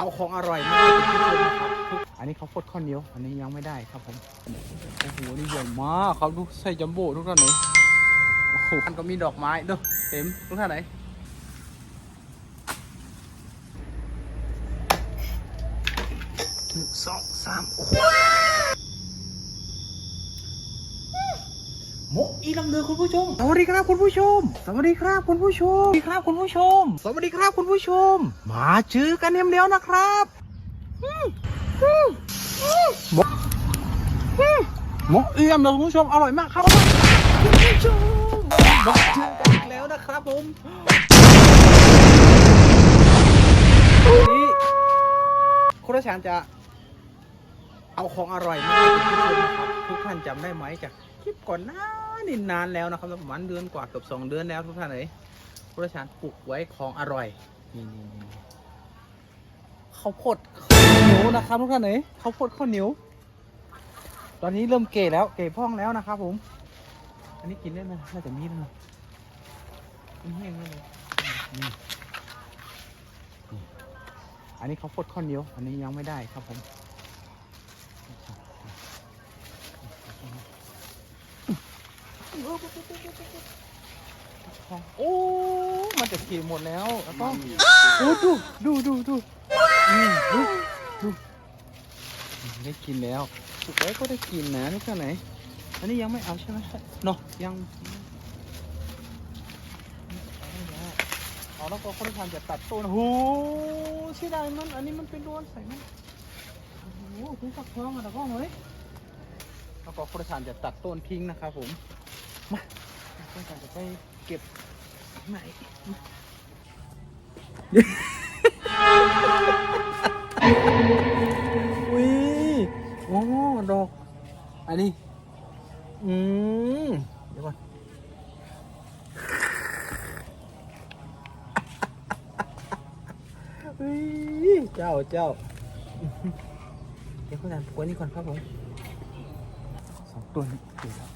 เอาของอร่อยมาให้คุกคนนะครับอันนี้เขาฟดข้าวเหนียว อันนี้ยังไม่ได้ครับผมโอ้โหนี่ใหญ่มากเขาดูใส่จัมโบ้ทุกท่านเลยโอ้โหมันก็มีดอกไม้ด้วยเต็มทุกท่านไหนหนึ่งสองสามโอ้โหห มกอีลำเรือคุณผู้ชม สวัสดีครับคุณผู้ชม สวัสดีครับคุณผู้ชม สวัสดีครับคุณผู้ชม สวัสดีครับคุณผู้ชม มาเจอกันเอ็มเดียวนะครับอืมอืมอืมหมกอืมหมกเอี่ยมเลยคุณผู้ชมอร่อยมากครับคุณผู้ชมมาเจอกันอีกแล้วนะครับผมวันนี้คุณราชานจะเอาของอร่อยมาให้คุณผู้ชมนะครับทุกท่านจำได้ไหมจาก คลิปก่อนหน้านี่นานแล้วนะครับประมาณเดือนกว่าเกือบสองเดือนแล้วทุกท่านเลยผู้ราชการปลูกไว้ของอร่อยนี่นี่นี่ข้าวโพดข้าวเหนียวนะครับทุกท่านเลยข้าวโพดข้าวเหนียวตอนนี้เริ่มเก๋แล้วเก๋พ่องแล้วนะครับ ผม อันนี้กินได้ไหมน่าจะมีแล้วนะมันแห้งแล้วเลยนี่อันนี้ข้าวโพดข้าวเหนียว อันนี้ยังไม่ได้ครับผม โอ้มันจะกินหมดแล้วแล้วก็โอ้ดูดูดูดูอืมดูดูได้กินแล้วสุกไว้ก็ได้กินนะนี่แค่ไหน อันนี้ยังไม่เอาใช่ไหมเนาะยังเอาแล้วก็คนที่ทำจะตัดต้นโอ้โหเสียดายมัน อันนี้มันเป็นโดนใส่มันโอ้โหถึงฝักทองอะแต่ก็เฮ้ยแล้วก็คนที่ทำจะตัดต้นทิ้งนะครับผม มาคนที่ทำจะไปเก็บไหนอุ้ยโอ้ดอก อันนี้ อืมเดี๋ยวก่อนอุ้ยเจ้าเจ้า เดี๋ยวคุณอ่านปวยนี่ก่อนครับผม สองตัวนี้เดี๋ยวแล้ว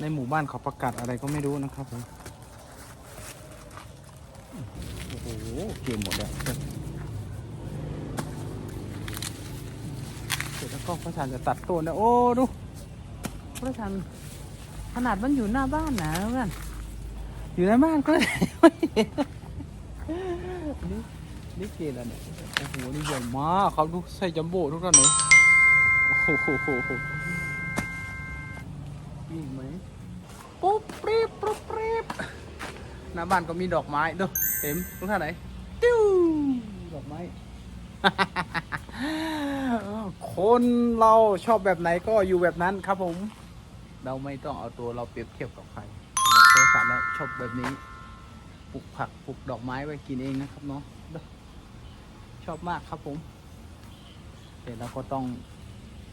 ในหมู่บ้านเขาประกาศอะไรก็ไม่รู้นะครับผมโอ้โหเก็บหมดแล้วเสร็จแล้วก็พระชานจะตัดต้นนะโอ้ดูพระชานขนาดมันอยู่หน้าบ้านนะเพื่อนอยู่ในบ้านก็ไม่เห็นนี่นี่เกณฑ์อะไรเนี่ยโอ้โหนี่ใหญ่มากเขาดูใส่จัมโบ้ทุกท่านเลยโอ้โหโหโหโหนี่ไหมปุ๊บ ปรีบปุ๊บปรีบหน้าบ้านก็มีดอกไม้ดูเต็มทุกท่านไหนติ้วดอกไม้ คนเราชอบแบบไหนก็อยู่แบบนั้นครับผม เราไม่ต้องเอาตัวเราเปรียบเทียบกับใครเราโทรศัพท์แล้วชอบแบบนี้ปลูกผักปลูกดอกไม้ไว้กินเองนะครับเนาะชอบมากครับผมแต่เราก็ต้อง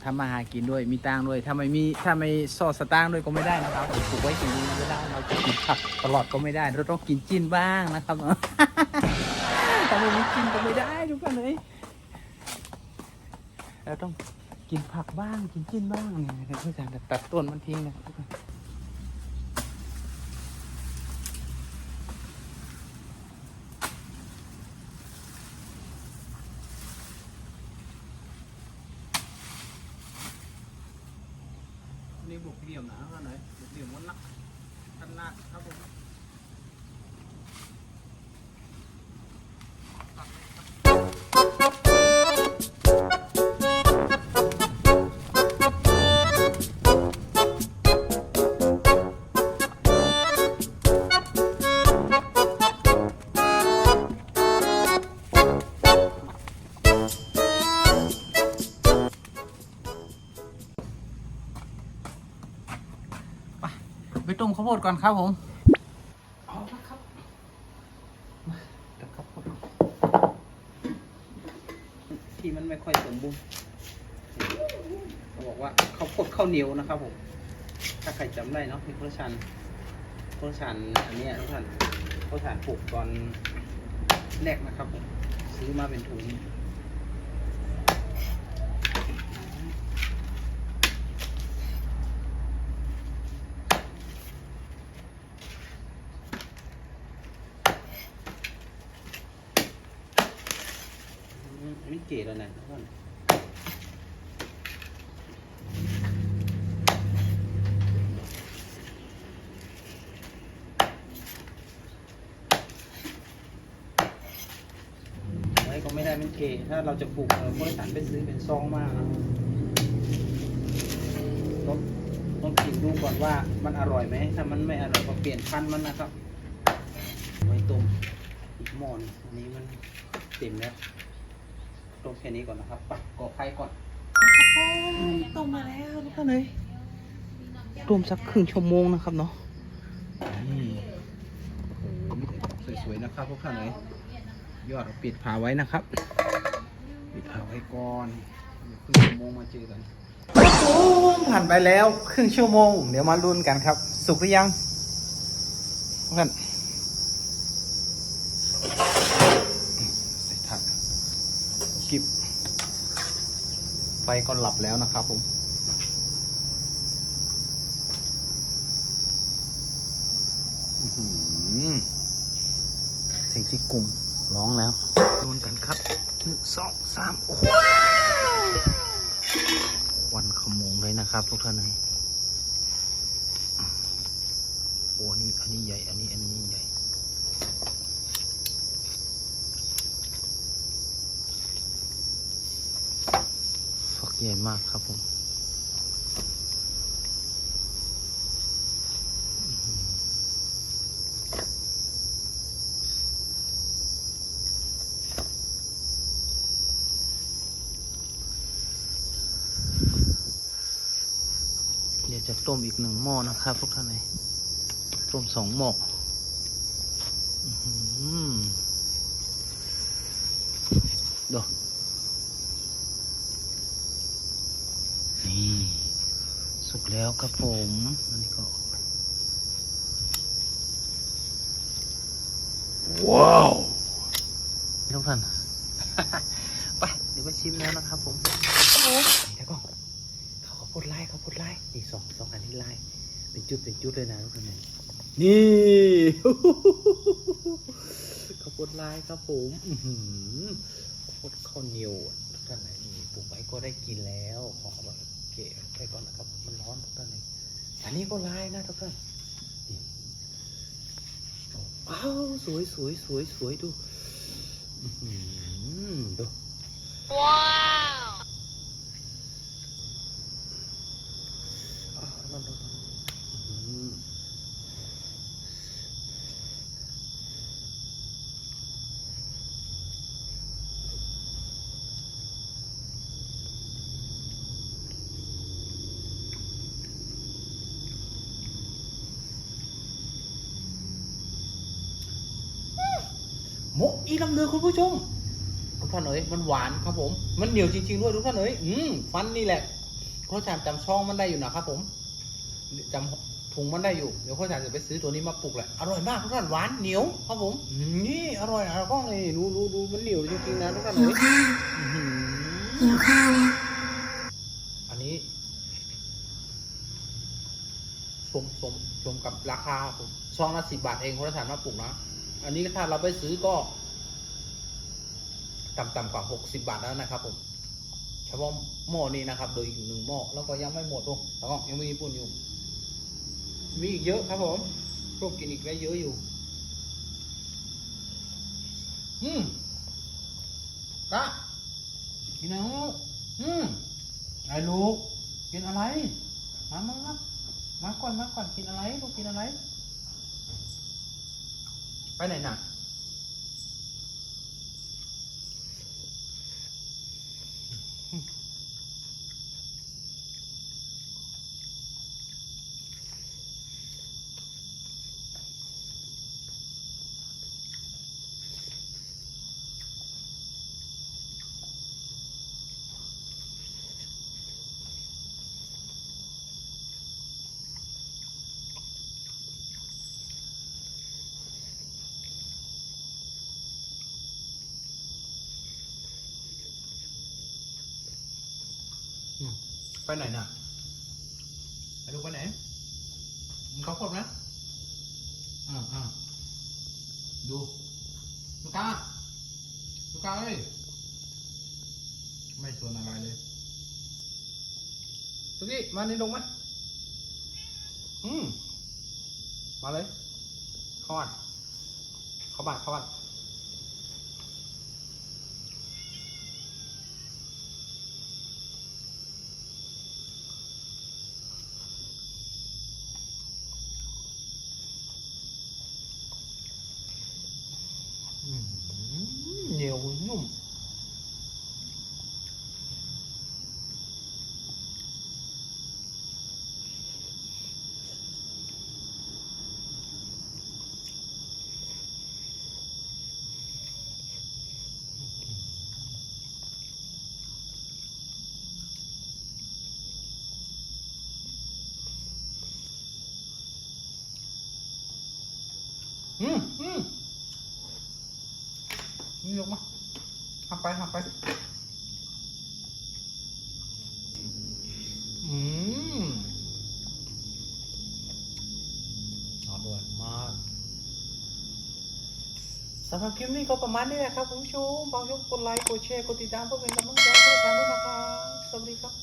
ทำมาหากินด้วยมีตังค์ด้วยถ้าไม่มีถ้าไม่ซอสตางค์ด้วยก็ไม่ได้นะครับปลูกไว้กินไม่ได้เราจะกินผักตลอดก็ไม่ได้เราต้องกินจิ้นบ้างนะครับถ้าไม่มีกินก็ไม่ได้ทุกคนเลยเราต้องกินผักบ้างกินจิ้นบ้างเนี่ยเพื่อจะตัดต้นมันทิ้งนะทุกคนนี่ บุกเหลี่ยมนะท่านไหนบุกเหลี่ยมวันละขนาดครับผม โพดก่อนครับผมเอาละครับมาตักข้าวโพดที่มันไม่ค่อยสมบูรณ์เขาบอกว่าข้าวโพดข้าวเหนียวนะครับผมถ้าใครจำได้เนาะมีพระชันพระชันอันนี้ยทุกท่านพระชันปลูกตอนแรกนะครับผมซื้อมาเป็นถุง ไม่เก๋แล้วนะทุกคนไว้ก็ไม่ได้มันเก๋ถ้าเราจะปลูกเราก็สันไปซื้อเป็นซองมากนะต้องต้องกินดูก่อนว่ามันอร่อยไหมถ้ามันไม่อร่อยก็เปลี่ยนพันธุ์มันนะครับไว้ต้มอีกหม้อนงอันนี้มันเต็มแล้ว ต้มแค่นี้ก่อนนะครับปักก่อไฟก่อนต้มมาแล้วทุกท่านเลยต้มสักครึ่งชั่วโมงนะครับเนาะนี่โอ้โหสวยๆนะครับทุกท่านเลยยอดเอาปิดฝาไว้นะครับ ปิดฝาไว้ก่อนครึ่งชั่วโมงมาเจอกันผ่านไปแล้วครึ่งชั่วโมง เดี๋ยวมาลุ้นกันครับ สุกหรือยังทุกท่าน ใส่ถัด กิบไฟก็หลับแล้วนะครับผมอื้อหือเสียงที่กลุ่มร้องแล้ว โดนกันครับหนึ่งสองสามโอ้โหวันขโมงเลยนะครับ ทุกท่านเลยโอ้อันนี้อันนี้ใหญ่ อันนี้ อันนี้ใหญ่ ใหญ่มากครับผม เดี๋ยวจะต้มอีกหนึ่งหม้อนะครับพวกท่านเลยต้มสองหม้ออื้อหือดู นี่สุกแล้วครับผมอันนี้ก็ ว้าวทุกท่าน ไป เดี๋ยวไปชิมแล้วนะครับผมเดี๋ยวก่อนเขาเขาพูดไล่เขาพูดไล่นี่สองสองอันนี้ไล่เป็นจุดเป็นจุดเลยนะทุกท่านนะนี่ข้าวโพดลายครับผมอื้อหือข้าวโพดข้าวเหนียวอะทุกท่านนะนี่ปลูกไว้ก็ได้กินแล้วขอเอาไว้ เก็บไปก่อนนะครับมันร้อนทุกท่านเลยอันนี้ก็ลายนะทุกท่านว้าวสวยสวยสวยสวยดูอื้อหือดู อ้าวร้อนร้อนร้อนอื้อหือ ห มกอีลำเรือคุณผู้ชมทุกท่านเอ๋ยมันหวานครับผม มันเหนียวจริงๆด้วยทุกท่านเอ๋ยอืมฟันนี่แหละข้าวจานจำช่องมันได้อยู่นะครับผมจำถุงมันได้อยู่เดี๋ยวข้าวจานจะไปซื้อตัวนี้มาปลูกแหละอร่อยมากทุกท่านหวานเหนียวครับผมอืมนี่อร่อยนะกล้องเลยดูดูดูมันเหนียวจริงๆนะทุกท่านหิเอ๋วยข้าวอื้อหือหิวข้าวแล้วอันนี้ชมชมชมกับราคาครับผมซองละสิบบาทเองข้าวจานมาปลูกนะ อันนี้ถ้าเราไปซื้อก็ ต่ำๆกว่า60บาทแล้วนะครับ ผมเฉพาะหม้อนี้นะครับ โดยอยู่หนึ่งหม้อแล้วก็ยังไม่หมดตรงแล้วก็ยังมีปุ่นอยู่ มีอีกเยอะครับผมพวกกินอีกได้เยอะอยู่ อืมกะกินอะไรอืมไอ้ลูกกินอะไร มามามามาก่อนมาก่อนกินอะไรลูกกินอะไร ไปไหนน่ะ ไปไหนน่ะไปดูไปไหนมึงเขากดไหมอ่าอ่าดูลูกกาลูกกาเอ้ยไม่สนอะไรเลยสุกี้มานี่ลงไหมอืมมาเลย เข้าบ้านเข้าบ้านเข้าบ้านอืมเหนียวนุ่ม อืมอืม นี่ลงมาหักไปหักไปอืมอร่อยมากสำหรับคลิปนี้ก็ประมาณนี้แหละครับคุณผู้ชมบางช่วงกดไลค์กดแชร์กดติดตามเพื่อเป็นกำลังใจให้ทางด้วยนะครับสวัสดีครับ